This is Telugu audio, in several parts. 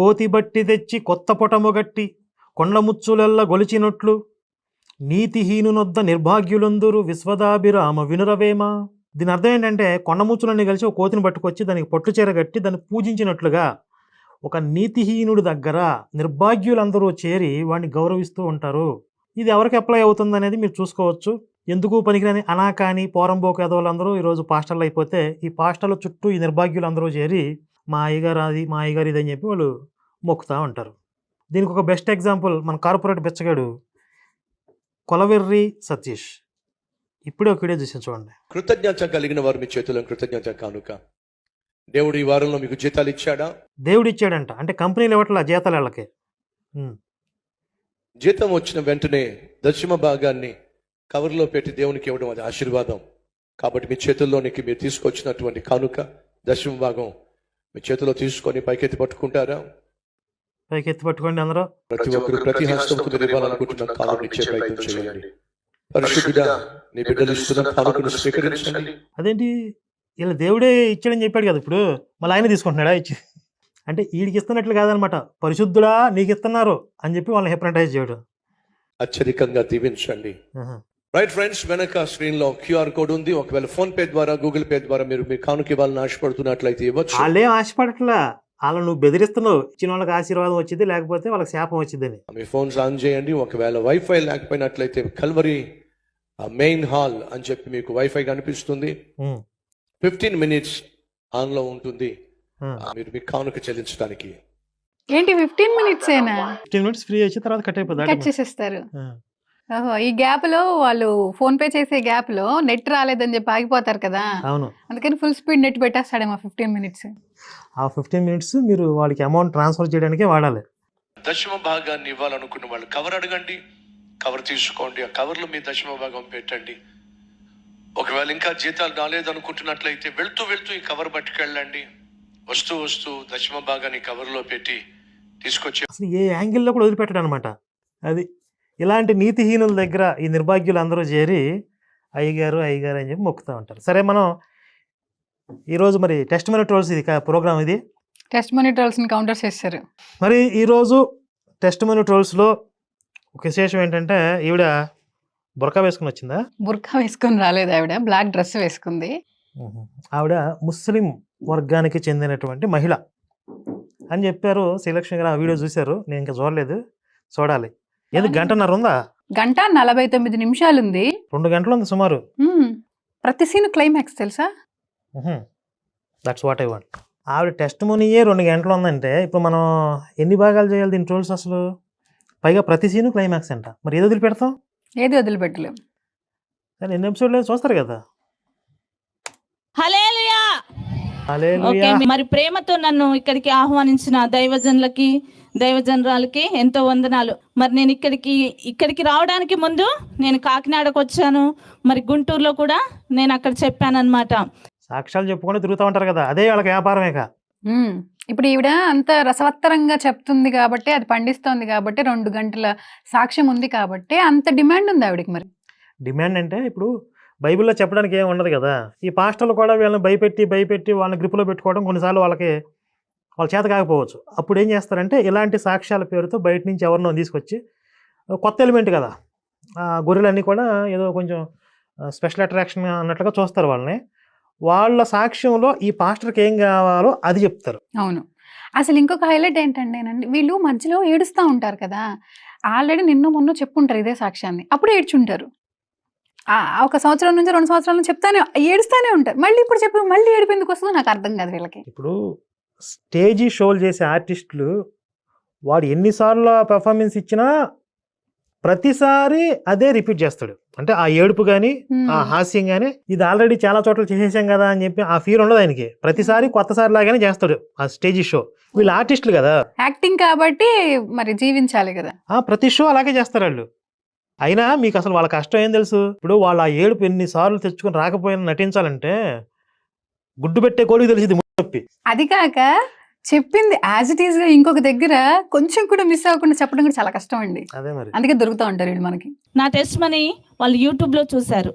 కోతి బట్టి తెచ్చి కొత్త పొటముగట్టి కొండముచ్చులెల్ల గొలిచినట్లు. నీతిహీనునొద్ద నిర్భాగ్యులందరూ విశ్వదాభిరామ వినురవేమా? దీని అర్థం ఏంటంటే కొండముచ్చులన్నీ కలిసి ఒక కోతిని పట్టుకొచ్చి దానికి పొట్టు చీర కట్టి దాన్ని పూజించినట్లుగా ఒక నీతిహీనుడి దగ్గర నిర్భాగ్యులందరూ చేరి వాడిని గౌరవిస్తూ ఉంటారు. ఇది ఎవరికి అప్లై అవుతుంది అనేది మీరు చూసుకోవచ్చు. ఎందుకు పనికిరాని అనాకాని పోరంబోకు ఎదవాళ్ళందరూ ఈరోజు పాస్టర్లు అయిపోతే ఈ పాస్టర్ల చుట్టూ ఈ నిర్భాగ్యులందరూ చేరి మా అయ్యగారు అది మా అయ్యగారు ఇది అని చెప్పి వాళ్ళు మొక్కుతూ ఉంటారు. దీనికి ఒక బెస్ట్ ఎగ్జాంపుల్ మన కార్పొరేట్ బెచ్చగాడు కొలవెర్రి సతీష్. ఇప్పుడే ఒక వీడియో చూసాను చూడండి. కృతజ్ఞత కలిగిన వారు మీ చేతుల్లో కృతజ్ఞత కానుక. దేవుడు ఈ వారంలో మీకు జీతాలు ఇచ్చాడా? దేవుడు ఇచ్చాడంట. అంటే కంపెనీలు ఇవ్వట్లా జీతాలు వాళ్ళకి. జీతం వచ్చిన వెంటనే దశమ భాగాన్ని కవర్లో పెట్టి దేవునికి ఇవ్వడం అది ఆశీర్వాదం. కాబట్టి మీ చేతుల్లోనికి మీరు తీసుకొచ్చినటువంటి కానుక దశమ భాగం మీ చేతిలో తీసుకొని పైకెత్తి పట్టుకుంటారా? పైకి ఎత్తి పట్టుకోండి అందరూ. ప్రతి ఒక్కరు ప్రతి హస్తంతో మీరు ఇవ్వాలనుకుంటున్న కానుక ఇచ్చే ప్రయత్నం చేయండి. పరిశుద్ధుడా నీ బిడ్డలు ఇస్తున్న కానుకను స్వీకరించండి. అదేంటి? వీళ్ళ దేవుడే ఇచ్చాడని చెప్పాడు కదా ఇప్పుడు. మళ్ళీ ఆయన తీసుకుంటున్నాడా? ఇచ్చి. అంటే వీడికి ఇస్తున్నట్లు కాదనమాట. పరిశుద్ధుడా నీకు ఇస్తున్నారు అని చెప్పి వాళ్ళని హిప్నటైజ్ చేయడం. అత్యధికంగా దీవించండి. రైట్ ఫ్రెండ్స్ వెనక స్క్రీన్లో క్యూఆర్ కోడ్ ఉంది. ఒకవేళ ఫోన్ పే ద్వారా గూగుల్ పే ద్వారా మీరు మీ కానుక ఇవ్వాలని ఆశపడుతున్నట్లయితే ఇవ్వచ్చు. వాళ్ళేం ఆశపడట్లా? వాళ్ళని నువ్వు బెదిరిస్తున్నావు. ఇచ్చిన వాళ్ళకి ఆశీర్వాదం వచ్చింది లేకపోతే వాళ్ళకి శాపం వచ్చిందని. మీ ఫోన్స్ ఆన్ చేయండి. ఒకవేళ వైఫై లేకపోయినట్లయితే కల్వరి మెయిన్ హాల్ అని చెప్పి మీకు వైఫై కనిపిస్తుంది. ఫిఫ్టీన్ మినిట్స్ ఆన్లో ఉంటుంది. మీరు మీ కానుక చెల్లించడానికి. ఏంటి ఫిఫ్టీన్ మినిట్స్ ఏనా? ఫిఫ్టీన్ మినిట్స్ ఫ్రీ వచ్చిన తర్వాత కట్ అయిపోతుంది కట్. చేసేస్తారు. ఓహో ఈ గ్యాప్లో వాళ్ళు ఫోన్ పే చేసే గ్యాప్లో నెట్ రాలేదని చెప్పి ఆగిపోతారు కదా. అవును. అందుకని ఫుల్ స్పీడ్ నెట్ పెట్టేస్తాడేమో ఫిఫ్టీన్ మినిట్స్ ఆ ఫిఫ్టీన్ మినిట్స్ మీరు వాళ్ళకి అమౌంట్ ట్రాన్స్ఫర్ చేయడానికే వాడాలి. దశమ భాగాన్ని ఇవ్వాలనుకున్న వాళ్ళు కవర్ అడగండి కవర్ తీసుకోండి. ఆ కవర్లో మీ దశమ భాగం పెట్టండి. ఒకవేళ ఇంకా జీతాలు రాలేదనుకుంటున్నట్లయితే వెళ్తూ వెళ్తూ ఈ కవర్ పట్టుకెళ్ళండి. వస్తూ వస్తూ దశమ భాగాన్ని కవర్లో పెట్టి తీసుకొచ్చి అసలు ఏ యాంగిల్లో కూడా వదిలిపెట్టడం అనమాట అది ఇలాంటి నీతిహీనుల దగ్గర ఈ నిర్భాగ్యులు అందరూ చేరి అయ్యగారు అయ్యగారు అని చెప్పి మొక్కుతూ ఉంటారు. సరే మనం ఈరోజు మరి టెస్ట్ మనీ ట్రోల్స్ ఇది ప్రోగ్రామ్ ఇది? టెస్ట్ మానిటర్స్ని కౌంటర్ చేస్తారు. మరి ఈరోజు టెస్ట్ మనీ ట్రోల్స్లో ఒక విశేషం ఏంటంటే ఈవిడ బురకా వేసుకుని వచ్చిందా? బుర్కా వేసుకొని రాలేదు ఆవిడ. బ్లాక్ డ్రెస్ వేసుకుంది. ఆవిడ ముస్లిం వర్గానికి చెందినటువంటి మహిళ అని చెప్పారు. శ్రీలక్ష్మి గారు ఆ వీడియో చూశారు. నేను ఇంకా చూడలేదు. చూడాలి. ఏది గంటన్నర ఉందా గంట నలభై తొమ్మిది నిమిషాలు ఉంది రెండు గంటలు ఉంది సుమారు. ప్రతి సీన్ క్లైమాక్స్ తెలుసా? దట్స్ వాట్ ఐ వాంట్ ఆవిడ టెస్ట్ మనీయే రెండు గంటలు ఉందంటే ఇప్పుడు మనం ఎన్ని భాగాలు చేయాలి దీని ట్రోల్స్ అసలు? పైగా ప్రతి సీను క్లైమాక్స్ అంట. మరి ఏదో వదిలిపెడతాం? ఏది వదిలిపెట్టలేం. కానీ ఎన్ని ఎపిసోడ్లు చూస్తారు కదా. మరి ప్రేమతో నన్ను ఇక్కడికి ఆహ్వానించిన దైవజనులకి దైవజనరాలకి ఎంతో వందనాలు. మరి నేను ఇక్కడికి ఇక్కడికి రావడానికి ముందు నేను కాకినాడకు వచ్చాను. మరి గుంటూరులో కూడా నేను అక్కడ చెప్పానన్నమాట. సాక్ష్యాలు చెప్పుకొని తిరుగుతూ ఉంటారు కదా అదే వాళ్ళకి వ్యాపారమేక మ్మ్. ఇప్పుడు ఈవిడ అంత రసవత్తరంగా చెప్తుంది కాబట్టి అది పండిస్తోంది కాబట్టి రెండు గంటల సాక్ష్యం ఉంది కాబట్టి అంత డిమాండ్ ఉంది ఆవిడకి మరి? డిమాండ్ అంటే ఇప్పుడు బైబిల్లో చెప్పడానికి ఏం ఉండదు కదా. ఈ పాస్టర్లు కూడా వీళ్ళని భయపెట్టి భయపెట్టి వాళ్ళని గ్రిప్లో పెట్టుకోవడం కొన్నిసార్లు వాళ్ళకి వాళ్ళ చేత కాకపోవచ్చు. అప్పుడు ఏం చేస్తారంటే ఇలాంటి సాక్ష్యాల పేరుతో బయట నుంచి ఎవరినో తీసుకొచ్చి కొత్త ఎలిమెంట్ కదా. ఆ గొర్రెలన్నీ కూడా ఏదో కొంచెం స్పెషల్ అట్రాక్షన్ అన్నట్లుగా చూస్తారు వాళ్ళని. వాళ్ళ సాక్ష్యంలో ఈ పాస్టర్కి ఏం కావాలో అది చెప్తారు. అవును. అసలు ఇంకొక హైలైట్ ఏంటంటేనండి వీళ్ళు మధ్యలో ఏడుస్తూ ఉంటారు కదా. ఆల్రెడీ నిన్న మొన్న చెప్పుంటారు ఇదే సాక్ష్యాన్ని. అప్పుడు ఏడ్చుంటారు. ఆ, ఒక సంవత్సరం నుంచి రెండు సంవత్సరాల నుంచి చెప్తానే ఏడుస్తానే ఉంటారు. మళ్ళీ ఇప్పుడు చెప్పి మళ్ళీ ఏడుపు ఎందుకు వస్తుందో నాకు అర్థం కాదు వీళ్ళకి. ఇప్పుడు స్టేజీ షోలు చేసే ఆర్టిస్టులు వాడు ఎన్నిసార్లు పెర్ఫార్మెన్స్ ఇచ్చినా ప్రతిసారి అదే రిపీట్ చేస్తాడు. అంటే ఆ ఏడుపు కానీ ఆ హాస్యం కానీ ఇది ఆల్రెడీ చాలా చోట్ల చేసేసాం కదా అని చెప్పి ఆ ఫీల్ ఉండదు ఆయనకి. ప్రతిసారి కొత్తసారి లాగానే చేస్తాడు ఆ స్టేజీ షో. వీళ్ళు ఆర్టిస్టులు కదా. యాక్టింగ్ కాబట్టి మరి జీవించాలి కదా. ఆ ప్రతి షో అలాగే చేస్తారు వాళ్ళు. అయినా మీకు అసలు వాళ్ళ కష్టం ఏం తెలుసు? ఇప్పుడు వాళ్ళు ఆ ఏడుపు ఎన్నిసార్లు తెచ్చుకొని రాకపోయినా నటించాలంటే గుడ్డు పెట్టే కోడికి తెలిసింది నొప్పి అది కాక చెప్పింది యాజ్ ఇట్ ఈస్గా ఇంకొక దగ్గర కొంచెం కూడా మిస్ అవ్వకుండా చెప్పడం కూడా చాలా కష్టం అండి. అదే మరి. అందుకే దొరుకుతూ ఉంటారు వీళ్ళు మనకి. నా టెస్ట్ మనీ వాళ్ళు యూట్యూబ్లో చూశారు.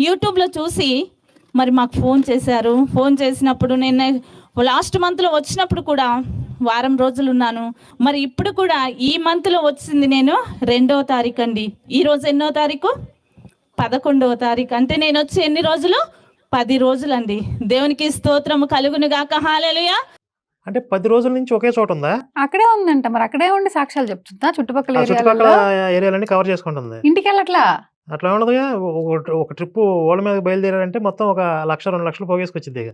యూట్యూబ్లో చూసి మరి మాకు ఫోన్ చేశారు. ఫోన్ చేసినప్పుడు నేను లాస్ట్ మంత్లో వచ్చినప్పుడు కూడా వారం రోజులు ఉన్నాను. మరి ఇప్పుడు కూడా ఈ మంత్లో వచ్చింది నేను రెండవ తారీఖు అండి. ఈరోజు ఎన్నో తారీఖు? పదకొండవ తారీఖు. అంటే నేను వచ్చి ఎన్ని రోజులు? పది రోజులండి. దేవునికి స్తోత్రము కలుగును గాక. హాలేలుయా. అంటే పది రోజుల నుంచి ఒకే చోట ఉందా? అక్కడే ఉందంట. మరి అక్కడే ఉండి సాక్ష్యాలు చెప్తుందా? చుట్టుపక్కల చుట్టుపక్కల ఏరియాలన్నీ కవర్ చేసుకుంటుంది ఇంటికి వెళ్ళట్లా అట్లా ఉండదుగా ఒక- ఒక ట్రిప్ ఓళ్ళ మీద బయలుదేరారంటే మొత్తం ఒక లక్ష రెండు లక్షలు పోగేసుకొచ్చింది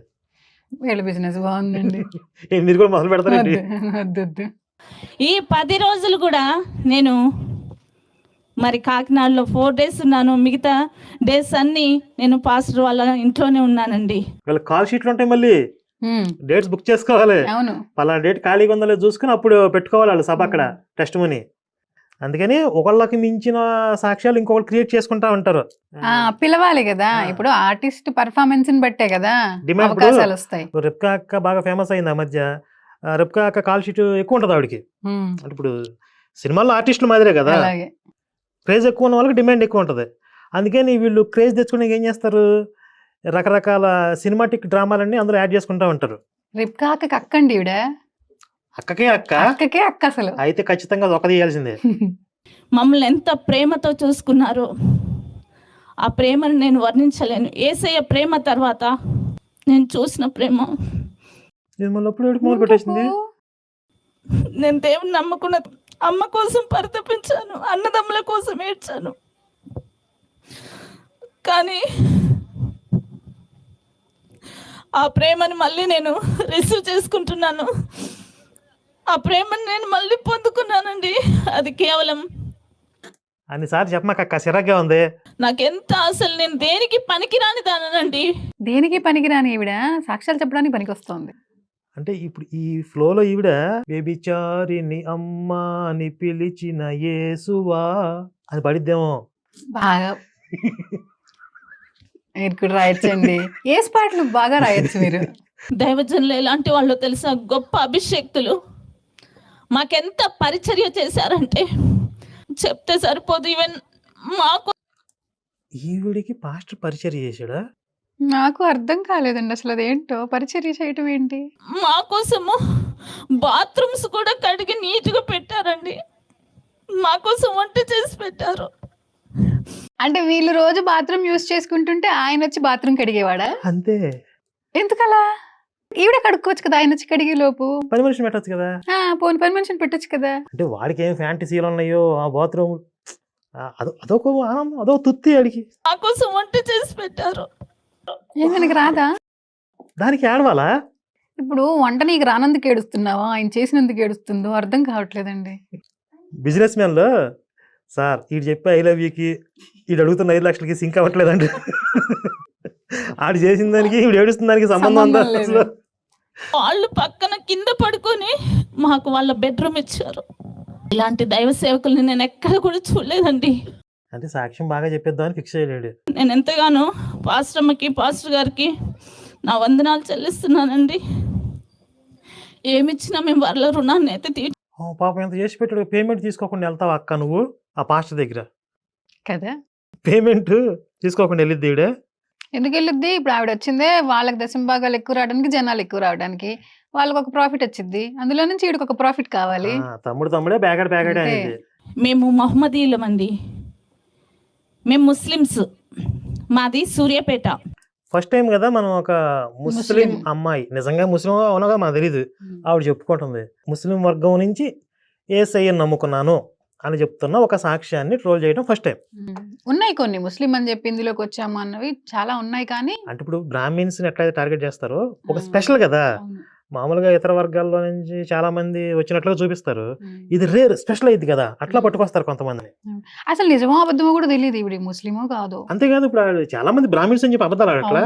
వీళ్ళ బిజినెస్ బాగుందండి. మీరు కూడా మొదలు పెడతారండి. ఈ పది రోజులు కూడా నేను మరి కాకినాడలో ఫోర్ డేస్ ఉన్నాను. మిగతా డేస్ అన్నీ నేను పాస్టర్ వాళ్ళ ఇంట్లోనే ఉన్నానండి. వీళ్ళ కాల్ షీట్లు ఉంటాయి మళ్ళీ డేట్స్ బుక్ చేసుకోవాలి. అవును. పలానా డేట్ ఖాళీగా ఉందో చూసుకుని అప్పుడు పెట్టుకోవాలి వాళ్ళు సభ అక్కడ టెస్ట్ మనీ అందుకని ఒకళ్ళకి మించిన సాక్ష్యాలు ఇంకొకరు క్రియేట్ చేసుకుంటా ఉంటారు. ఆ పిలవాలి కదా. ఇప్పుడు ఆర్టిస్ట్ పర్ఫార్మెన్స్ని బట్టే కదా అవకాశాలు వస్తాయి. రెప్కా అక్క బాగా ఫేమస్ అయింది ఆ మధ్య. రెప్కా అక్క కాల్ షీట్ ఎక్కువ ఉంటుంది ఆవిడకి. అంటే ఇప్పుడు సినిమాల్లో ఆర్టిస్టులు మాదిరే కదా. అలాగే. క్రేజ్ ఎక్కువ ఉన్న వాళ్ళకి డిమాండ్ ఎక్కువ ఉంటుంది. అందుకని వీళ్ళు క్రేజ్ తెచ్చుకునే ఏం చేస్తారు? రకరకాల సినిమాటిక్ డ్రామాలన్నీ అందులో యాడ్ చేసుకుంటా ఉంటారు. రిప్కా అక్కకి అక్కండి ఈవిడ. అక్కకే అక్క? అక్కకే అక్క అసలు. అయితే ఖచ్చితంగా అది ఒక తీయాల్సిందే మమ్మల్ని ఎంత ప్రేమతో చూసుకున్నారో ఆ ప్రేమను నేను వర్ణించలేను. ఏసయ్య ప్రేమ తర్వాత నేను చూసిన ప్రేమ. ఇది మళ్ళీ అప్పుడు ఏడుపు మొదలు పెట్టేసింది? నేను దేవుని నమ్ముకున్న అమ్మ కోసం పరితపించాను అన్నదమ్ముల కోసం ఏడ్చాను. కానీ ఆ ప్రేమను మళ్ళీ నేను రిసీవ్ చేసుకుంటున్నాను. ఆ ప్రేమను నేను మళ్ళీ పొందుకున్నానండి. అది కేవలం అన్నిసార్లు చెప్పమాక సిరగ్గా ఉంది. నాకెంత అసలు నేను దేనికి పనికిరాని దానండి దేనికి పనికిరాని ఈవిడ? సాక్ష్యాలు చెప్పడానికి పనికొస్తోంది. అంటే ఇప్పుడు ఈ ఫ్లోలో ఈవిడ బేబిచారిని అమ్మ అని పిలిచిన యేసువా? అని పడిద్దేమో. బాగా మీరు కూడా రాయొచ్చండి. ఏ పాటలు బాగా రాయొచ్చు మీరు. దైవజనులు ఎలాంటి వాళ్ళు తెలుసా? గొప్ప అభిషేక్తులు. మాకెంత పరిచర్య చేశారంటే చెప్తే సరిపోదు. ఈవెన్ మాకు ఈవిడికి పాస్టర్ పరిచయం చేశాడా? నాకు అర్థం కాలేదండి అసలు అదేంటో. పరిచర్య చేయటం ఏంటి? మా కోసము బాత్రూమ్స్ కూడా కడిగి నీట్గా పెట్టారండి. మా కోసం వంట చేసి పెట్టారు. అంటే వీళ్ళు రోజు బాత్రూమ్ యూజ్ చేసుకుంటుంటే ఆయన వచ్చి బాత్రూమ్ కడిగేవాడా? అంతే. ఎందుకలా? ఈవిడ కడుక్కోవచ్చు కదా ఆయన వచ్చి కడిగే లోపు. పని మనిషిని పెట్టచ్చు కదా. ఆ, పోని పని మనిషిని పెట్టొచ్చు కదా. అంటే వాడికి ఏం ఫ్యాంటసీలు ఉన్నాయో ఆ బాత్రూమ్. అదో అదొక ఆనందం అదొక తుత్తి ఆడికి మా కోసం వంట చేసి పెట్టారు. రాదా? దానికి ఆడవాలా ఇప్పుడు వంట నీకు రానందుకు ఏడుస్తున్నావా? ఆయన చేసినందుకు ఏడుస్తుందో అర్థం కావట్లేదండి. బిజినెస్ మ్యాన్లో సార్ వీడు చెప్పే ఐ లవ్ యూకి వీడు అడుగుతున్న ఐదు లక్షలకి సింక్ అవ్వట్లేదండి. ఆడు చేసిన దానికి వీడు ఏడుస్తున్న దానికి సంబంధం ఉందా. అసలు వాళ్ళు పక్కన కింద పడుకొని మాకు వాళ్ళ బెడ్రూమ్ ఇచ్చారు. ఇలాంటి దైవ సేవకుల్ని నేను ఎక్కడ కూడా చూడలేదండి. అంటే సాక్ష్యం బాగా చెప్పేద్దామని ఫిక్స్ అయ్యాడు. నేను ఎంతగానో పాస్టర్ అమ్మకి పాస్టర్ గారికి నా వందనాలు చెల్లిస్తున్నానండి. ఏమిచ్చినా మేము వాళ్ళ రుణాన్ని అయితే తీ ఓ, పాపం ఎంత చేసి పెట్టాడు పేమెంట్ తీసుకోకుండా వెళ్తావా అక్క నువ్వు? ఆ పాస్టర్ దగ్గర. కదా? పేమెంట్ తీసుకోకుండా వెళ్ళిద్ది ఎందుకు వెళ్ళిద్ది? ఇప్పుడు ఆవిడ వచ్చిందే వాళ్ళకి దశంభాగాలు ఎక్కువ రావడానికి జనాలు ఎక్కువ రావడానికి. వాళ్ళకి ఒక ప్రాఫిట్ వచ్చింది అందులో నుంచి వీడికి ఒక ప్రాఫిట్ కావాలి. ఆ, తమ్ముడు తమ్ముడే బ్యాగడ్ బ్యాగడే. అనేది మేము మహమ్మదీయులమండి. మేము ముస్లిమ్స్ మాది సూర్యాపేట ఫస్ట్ టైం కదా మనం ఒక ముస్లిం. అమ్మాయి నిజంగా ముస్లిం అవునగా మనకు తెలియదు ఆవిడ చెప్పుకుంటుంది ముస్లిం వర్గం నుంచి ఏసయ్యని నమ్ముకున్నాను అని చెప్తున్న ఒక సాక్ష్యాన్ని ట్రోల్ చేయడం ఫస్ట్ టైం. ఉన్నాయి కొన్ని ముస్లిం అని చెప్పి ఇందులోకి వచ్చాము అన్నవి చాలా ఉన్నాయి కానీ అంటే ఇప్పుడు బ్రాహ్మిన్స్ ఎట్లయితే టార్గెట్ చేస్తారో ఒక. స్పెషల్ కదా. మామూలుగా ఇతర వర్గాల్లో నుంచి చాలా మంది వచ్చినట్లుగా చూపిస్తారు. ఇది రేర్ స్పెషల్ అయింది కదా. అట్లా పట్టుకొస్తారు కొంతమందిని. అసలు నిజమో అబద్ధమో కూడా తెలియదు ఇవిడి ముస్లిమో కాదు. అంతేకాదు ఇప్పుడు చాలా మంది బ్రాహ్మిన్స్ అని చెప్పి అబద్ధాలు అట్లా